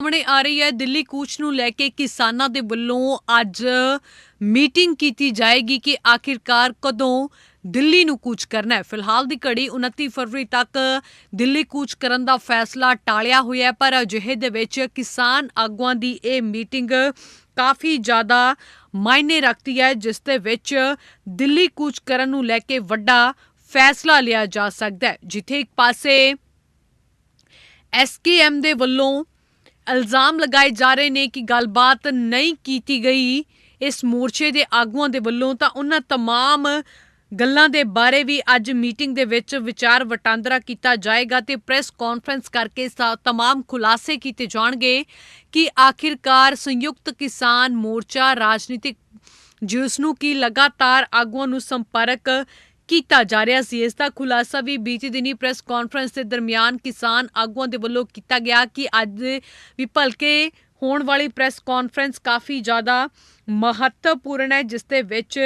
ਸਾਹਮਣੇ ਆ ਰਹੀ ਹੈ ਦਿੱਲੀ ਕੂਚ ਨੂੰ ਲੈ ਕੇ ਕਿਸਾਨਾਂ ਦੇ ਵੱਲੋਂ ਅੱਜ ਮੀਟਿੰਗ ਕੀਤੀ ਜਾਏਗੀ ਕਿ ਆਖਿਰਕਾਰ ਕਦੋਂ ਦਿੱਲੀ ਨੂੰ ਕੂਚ ਕਰਨਾ ਹੈ। ਫਿਲਹਾਲ ਦੀ ਘੜੀ 29 ਫਰਵਰੀ ਤੱਕ ਦਿੱਲੀ ਕੂਚ ਕਰਨ ਦਾ ਫੈਸਲਾ ਟਾਲਿਆ ਹੋਇਆ ਪਰ ਅਜਿਹੇ ਦੇ ਵਿੱਚ ਕਿਸਾਨ ਆਗੂਆਂ ਦੀ ਇਹ ਮੀਟਿੰਗ ਕਾਫੀ ਜ਼ਿਆਦਾ ਮਾਇਨੇ ਰੱਖਦੀ ਹੈ, ਜਿਸ ਦੇ ਵਿੱਚ ਦਿੱਲੀ ਕੂਚ ਕਰਨ ਨੂੰ ਲੈ ਕੇ ਵੱਡਾ ਫੈਸਲਾ ਲਿਆ ਜਾ ਸਕਦਾ ਹੈ। ਜਿੱਥੇ ਇੱਕ ਪਾਸੇ ਐਸਕੇਐਮ ਦੇ ਵੱਲੋਂ ਇਲਜ਼ਾਮ ਲਗਾਏ ਜਾ ਰਹੇ ਨੇ ਕਿ ਗੱਲਬਾਤ ਨਹੀਂ ਕੀਤੀ ਗਈ ਇਸ ਮੋਰਚੇ ਦੇ ਆਗੂਆਂ ਦੇ ਵੱਲੋਂ ਤਾਂ ਉਹਨਾਂ तमाम ਗੱਲਾਂ ਦੇ ਬਾਰੇ ਵੀ ਅੱਜ ਮੀਟਿੰਗ ਦੇ ਵਿੱਚ ਵਿਚਾਰ ਵਟਾਂਦਰਾ ਕੀਤਾ ਜਾਏਗਾ ਤੇ ਪ੍ਰੈਸ ਕਾਨਫਰੰਸ ਕਰਕੇ ਸਾ- तमाम ਖੁਲਾਸੇ ਕੀਤੇ ਜਾਣਗੇ ਕਿ ਆਖਿਰਕਾਰ ਸੰਯੁਕਤ ਕਿਸਾਨ ਮੋਰਚਾ ਰਾਜਨੀਤਿਕ ਜਿਸ ਨੂੰ ਕੀ ਲਗਾਤਾਰ ਆਗੂਆਂ ਨੂੰ ਸੰਪਰਕ ਕੀਤਾ ਜਾ ਰਿਹਾ ਸੀ ਇਸ ਦਾ ਖੁਲਾਸਾ ਵੀ ਬੀਤੀ ਦਿਨੀ ਪ੍ਰੈਸ ਕਾਨਫਰੰਸ ਦੇ ਦਰਮਿਆਨ ਕਿਸਾਨ ਆਗੂਆਂ ਦੇ ਵੱਲੋਂ ਕੀਤਾ ਗਿਆ ਕਿ ਅੱਜ ਵੀ ਭਲਕੇ ਹੋਣ ਵਾਲੀ ਪ੍ਰੈਸ ਕਾਨਫਰੰਸ ਕਾਫੀ ਜ਼ਿਆਦਾ ਮਹੱਤਵਪੂਰਨ ਹੈ ਜਿਸ ਦੇ ਵਿੱਚ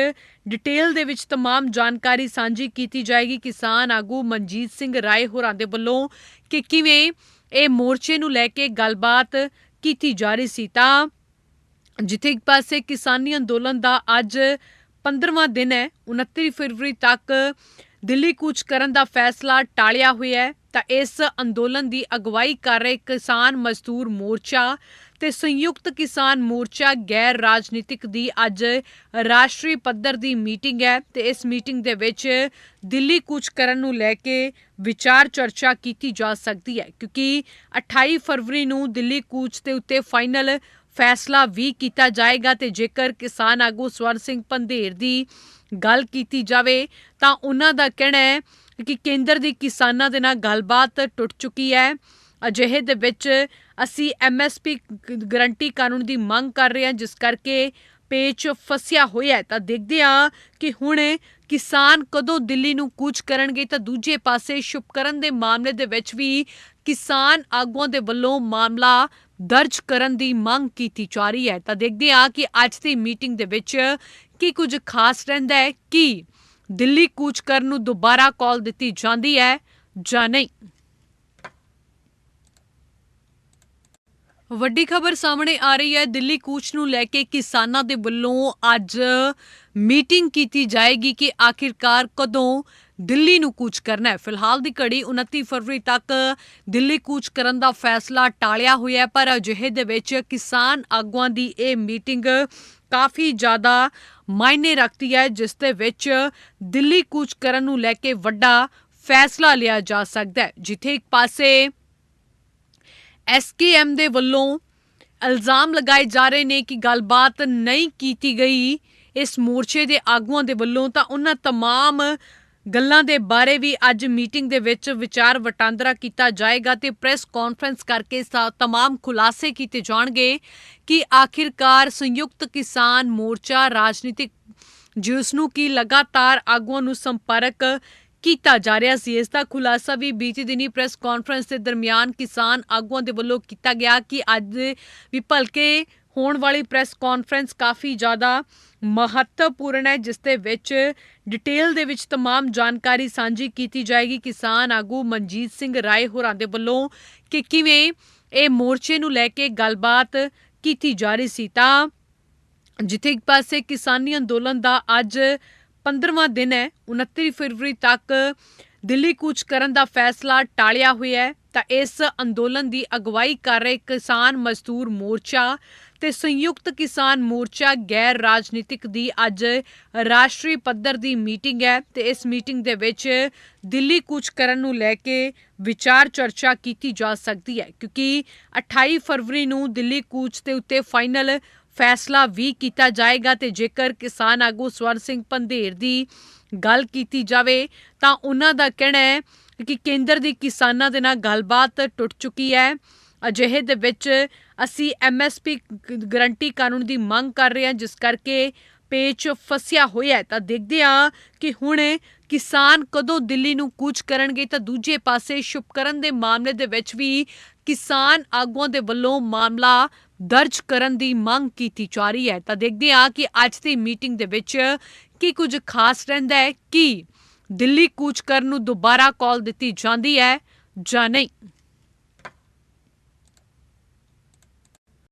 ਡਿਟੇਲ ਦੇ ਵਿੱਚ तमाम ਜਾਣਕਾਰੀ ਸਾਂਝੀ ਕੀਤੀ ਜਾਏਗੀ ਕਿਸਾਨ ਆਗੂ ਮਨਜੀਤ ਸਿੰਘ ਰਾਏ ਹੋਰਾਂ ਦੇ ਵੱਲੋਂ ਕਿ ਕਿਵੇਂ ਇਹ ਮੋਰਚੇ ਨੂੰ ਲੈ ਕੇ ਗੱਲਬਾਤ ਕੀਤੀ ਜਾ ਰਹੀ ਸੀ ਤਾਂ ਜਿੱਥੇ ਇੱਕ ਪਾਸੇ ਕਿਸਾਨੀ ਅੰਦੋਲਨ ਦਾ ਅੱਜ 15ਵਾਂ ਦਿਨ ਹੈ 29 ਫਰਵਰੀ ਤੱਕ ਦਿੱਲੀ ਕੂਚ ਕਰਨ ਦਾ ਫੈਸਲਾ ਟਾਲਿਆ ਹੋਇਆ ਹੈ। ਤਾਂ ਇਸ ਅੰਦੋਲਨ ਦੀ ਅਗਵਾਈ ਕਰ ਰਹੇ ਕਿਸਾਨ ਮਜ਼ਦੂਰ ਮੋਰਚਾ ਤੇ ਸੰਯੁਕਤ ਕਿਸਾਨ ਮੋਰਚਾ ਗੈਰ ਰਾਜਨੀਤਿਕ ਦੀ ਅੱਜ ਰਾਸ਼ਟਰੀ ਪੱਧਰ ਦੀ ਮੀਟਿੰਗ ਹੈ ਤੇ ਇਸ ਮੀਟਿੰਗ ਦੇ ਵਿੱਚ ਦਿੱਲੀ ਕੂਚ ਕਰਨ ਨੂੰ ਲੈ ਕੇ ਵਿਚਾਰ ਚਰਚਾ ਕੀਤੀ ਜਾ ਸਕਦੀ ਹੈ, ਕਿਉਂਕਿ 28 ਫਰਵਰੀ ਨੂੰ ਦਿੱਲੀ ਕੂਚ ਦੇ ਉੱਤੇ ਫਾਈਨਲ ਫੈਸਲਾ ਵੀ ਕੀਤਾ ਜਾਏਗਾ ਤੇ ਜੇਕਰ ਕਿਸਾਨ ਆਗੂ ਸਵਰਨ ਸਿੰਘ ਪੰਧੇਰ ਦੀ ਗੱਲ ਕੀਤੀ ਜਾਵੇ, ਤਾਂ ਉਹਨਾਂ ਦਾ ਕਹਿਣਾ ਹੈ ਕਿ ਕੇਂਦਰ ਦੀ ਕਿਸਾਨਾਂ ਦੇ ਨਾਲ ਗੱਲਬਾਤ ਟੁੱਟ ਚੁੱਕੀ ਹੈ। ਅਜਿਹੇ ਦੇ ਵਿੱਚ ਅਸੀਂ ਐਮਐਸਪੀ ਗਰੰਟੀ ਕਾਨੂੰਨ ਦੀ ਮੰਗ ਕਰ ਰਹੇ ਹਾਂ, ਜਿਸ ਕਰਕੇ ਪੇਚ ਫਸਿਆ ਹੋਇਆ ਹੈ। ਤਾਂ ਦੇਖਦੇ ਹਾਂ ਕਿ ਹੁਣ ਕਿਸਾਨ ਕਦੋਂ ਦਿੱਲੀ ਨੂੰ ਕੂਚ ਕਰਨਗੇ। ਤਾਂ ਦੂਜੇ ਪਾਸੇ ਸ਼ੁਭਕਰਨ ਦੇ ਮਾਮਲੇ ਦੇ ਵਿੱਚ ਵੀ ਕਿਸਾਨ ਆਗੂਆਂ ਦੇ ਵੱਲੋਂ ਮਾਮਲਾ ਦਰਜ ਕਰਨ ਦੀ ਮੰਗ ਕੀਤੀ ਜਾ ਰਹੀ ਹੈ। ਤਾਂ ਦੇਖਦੇ ਹਾਂ ਕਿ ਅੱਜ ਦੀ ਮੀਟਿੰਗ ਦੇ ਵਿੱਚ ਕੀ ਕੁਝ ਖਾਸ ਰਹਿੰਦਾ ਹੈ, ਕਿ ਦਿੱਲੀ ਕੂਚ ਕਰਨ ਨੂੰ ਦੁਬਾਰਾ ਕਾਲ ਦਿੱਤੀ ਜਾਂਦੀ ਹੈ ਜਾਂ ਨਹੀਂ। ਵੱਡੀ ਖਬਰ ਸਾਹਮਣੇ ਆ ਰਹੀ ਹੈ। ਦਿੱਲੀ ਕੂਚ ਨੂੰ ਲੈ ਕੇ ਕਿਸਾਨਾਂ ਦੇ ਵੱਲੋਂ ਅੱਜ ਮੀਟਿੰਗ ਕੀਤੀ ਜਾਏਗੀ ਕਿ ਆਖਿਰਕਾਰ ਕਦੋਂ ਦਿੱਲੀ ਨੂੰ ਕੂਚ ਕਰਨਾ ਹੈ। ਫਿਲਹਾਲ ਦੀ ਘੜੀ 29 ਫਰਵਰੀ ਤੱਕ ਦਿੱਲੀ ਕੂਚ ਕਰਨ ਦਾ ਫੈਸਲਾ ਟਾਲਿਆ ਹੋਇਆ ਪਰ ਅਜਿਹੇ ਦੇ ਵਿੱਚ ਕਿਸਾਨ ਆਗੂਆਂ ਦੀ ਇਹ ਮੀਟਿੰਗ ਕਾਫੀ ਜ਼ਿਆਦਾ ਮਾਇਨੇ ਰੱਖਦੀ ਹੈ, ਜਿਸ ਦੇ ਵਿੱਚ ਦਿੱਲੀ ਕੂਚ ਕਰਨ ਨੂੰ ਲੈ ਕੇ ਵੱਡਾ ਫੈਸਲਾ ਲਿਆ ਜਾ ਸਕਦਾ ਹੈ। ਜਿੱਥੇ ਇੱਕ ਪਾਸੇ ਐਸਕੇਐਮ ਦੇ ਵੱਲੋਂ ਇਲਜ਼ਾਮ ਲਗਾਏ ਜਾ ਰਹੇ ਨੇ ਕਿ ਗੱਲਬਾਤ ਨਹੀਂ ਕੀਤੀ ਗਈ ਇਸ ਮੋਰਚੇ ਦੇ ਆਗੂਆਂ ਦੇ ਵੱਲੋਂ ਤਾਂ ਉਹਨਾਂ तमाम ਗੱਲਾਂ ਦੇ ਬਾਰੇ ਵੀ ਅੱਜ ਮੀਟਿੰਗ ਦੇ ਵਿੱਚ ਵਿਚਾਰ ਵਟਾਂਦਰਾ ਕੀਤਾ ਜਾਏਗਾ ਤੇ ਪ੍ਰੈਸ ਕਾਨਫਰੰਸ ਕਰਕੇ ਸਾ- तमाम ਖੁਲਾਸੇ ਕੀਤੇ ਜਾਣਗੇ ਕਿ ਆਖਿਰਕਾਰ ਸੰਯੁਕਤ ਕਿਸਾਨ ਮੋਰਚਾ ਰਾਜਨੀਤਿਕ ਜਿਸ ਨੂੰ ਕੀ ਲਗਾਤਾਰ ਆਗੂਆਂ ਨੂੰ ਸੰਪਰਕ ਕੀਤਾ ਜਾ ਰਿਹਾ ਸੀ ਇਸ ਦਾ ਖੁਲਾਸਾ ਵੀ ਬੀਤੀ ਦਿਨੀ ਪ੍ਰੈਸ ਕਾਨਫਰੰਸ ਦੇ ਦਰਮਿਆਨ ਕਿਸਾਨ ਆਗੂਆਂ ਦੇ ਵੱਲੋਂ ਕੀਤਾ ਗਿਆ ਕਿ ਅੱਜ ਵੀ ਭਲਕੇ ਹੋਣ ਵਾਲੀ ਪ੍ਰੈਸ ਕਾਨਫਰੰਸ ਕਾਫੀ ਜ਼ਿਆਦਾ ਮਹੱਤਵਪੂਰਨ ਹੈ ਜਿਸ ਦੇ ਵਿੱਚ ਡਿਟੇਲ ਦੇ ਵਿੱਚ तमाम ਜਾਣਕਾਰੀ ਸਾਂਝੀ ਕੀਤੀ ਜਾਏਗੀ ਕਿਸਾਨ ਆਗੂ ਮਨਜੀਤ ਸਿੰਘ ਰਾਏ ਹੋਰਾਂ ਦੇ ਵੱਲੋਂ ਕਿ ਕਿਵੇਂ ਇਹ ਮੋਰਚੇ ਨੂੰ ਲੈ ਕੇ ਗੱਲਬਾਤ ਕੀਤੀ ਜਾ ਰਹੀ ਸੀ ਤਾਂ ਜਿੱਥੇ ਇੱਕ ਪਾਸੇ ਕਿਸਾਨੀ ਅੰਦੋਲਨ ਦਾ ਅੱਜ 15ਵਾਂ ਦਿਨ ਹੈ 29 ਫਰਵਰੀ ਤੱਕ ਦਿੱਲੀ ਕੂਚ ਕਰਨ ਦਾ ਫੈਸਲਾ ਟਾਲਿਆ ਹੋਇਆ ਹੈ। ਤਾਂ ਇਸ ਅੰਦੋਲਨ ਦੀ ਅਗਵਾਈ ਕਰ ਰਹੇ ਕਿਸਾਨ ਮਜ਼ਦੂਰ ਮੋਰਚਾ ਤੇ ਸੰਯੁਕਤ ਕਿਸਾਨ ਮੋਰਚਾ ਗੈਰ ਰਾਜਨੀਤਿਕ ਦੀ ਅੱਜ ਰਾਸ਼ਟਰੀ ਪੱਧਰ ਦੀ ਮੀਟਿੰਗ ਹੈ ਤੇ ਇਸ ਮੀਟਿੰਗ ਦੇ ਵਿੱਚ ਦਿੱਲੀ ਕੂਚ ਕਰਨ ਨੂੰ ਲੈ ਕੇ ਵਿਚਾਰ ਚਰਚਾ ਕੀਤੀ ਜਾ ਸਕਦੀ ਹੈ, ਕਿਉਂਕਿ 28 ਫਰਵਰੀ ਨੂੰ ਦਿੱਲੀ ਕੂਚ ਦੇ ਉੱਤੇ ਫਾਈਨਲ ਫੈਸਲਾ ਵੀ ਕੀਤਾ ਜਾਏਗਾ ਤੇ ਜੇਕਰ ਕਿਸਾਨ ਆਗੂ ਸਵਰਨ ਸਿੰਘ ਪੰਧੇਰ ਦੀ ਗੱਲ ਕੀਤੀ ਜਾਵੇ, ਤਾਂ ਉਹਨਾਂ ਦਾ ਕਹਿਣਾ ਹੈ ਕਿ ਕੇਂਦਰ ਦੀ ਕਿਸਾਨਾਂ ਦੇ ਨਾਲ ਗੱਲਬਾਤ ਟੁੱਟ ਚੁੱਕੀ ਹੈ। ਅਜਿਹੇ ਦੇ ਵਿੱਚ ਅਸੀਂ ਐਮਐਸਪੀ ਗਰੰਟੀ ਕਾਨੂੰਨ ਦੀ ਮੰਗ ਕਰ ਰਹੇ ਹਾਂ, ਜਿਸ ਕਰਕੇ ਪੇਚ ਫਸਿਆ ਹੋਇਆ ਹੈ। ਤਾਂ ਦੇਖਦੇ ਹਾਂ ਕਿ ਹੁਣ ਕਿਸਾਨ ਕਦੋਂ ਦਿੱਲੀ ਨੂੰ ਕੂਚ ਕਰਨਗੇ, ਤਾਂ ਦੂਜੇ ਪਾਸੇ ਸ਼ੁਭਕਰਨ ਦੇ ਮਾਮਲੇ ਦੇ ਵਿੱਚ ਵੀ ਕਿਸਾਨ ਆਗੂਆਂ ਦੇ ਵੱਲੋਂ ਮਾਮਲਾ ਦਰਜ ਕਰਨ ਦੀ ਮੰਗ ਕੀਤੀ ਜਾ ਰਹੀ ਹੈ। ਤਾਂ ਦੇਖਦੇ ਹਾਂ ਕਿ ਅੱਜ ਦੀ ਮੀਟਿੰਗ ਦੇ ਵਿੱਚ ਕੀ ਕੁਝ ਖਾਸ ਰਹਿੰਦਾ ਹੈ, ਕੀ ਦਿੱਲੀ ਕੂਚ ਕਰਨ ਨੂੰ ਦੁਬਾਰਾ ਕਾਲ ਦਿੱਤੀ ਜਾਂਦੀ ਹੈ ਜਾਂ ਨਹੀਂ।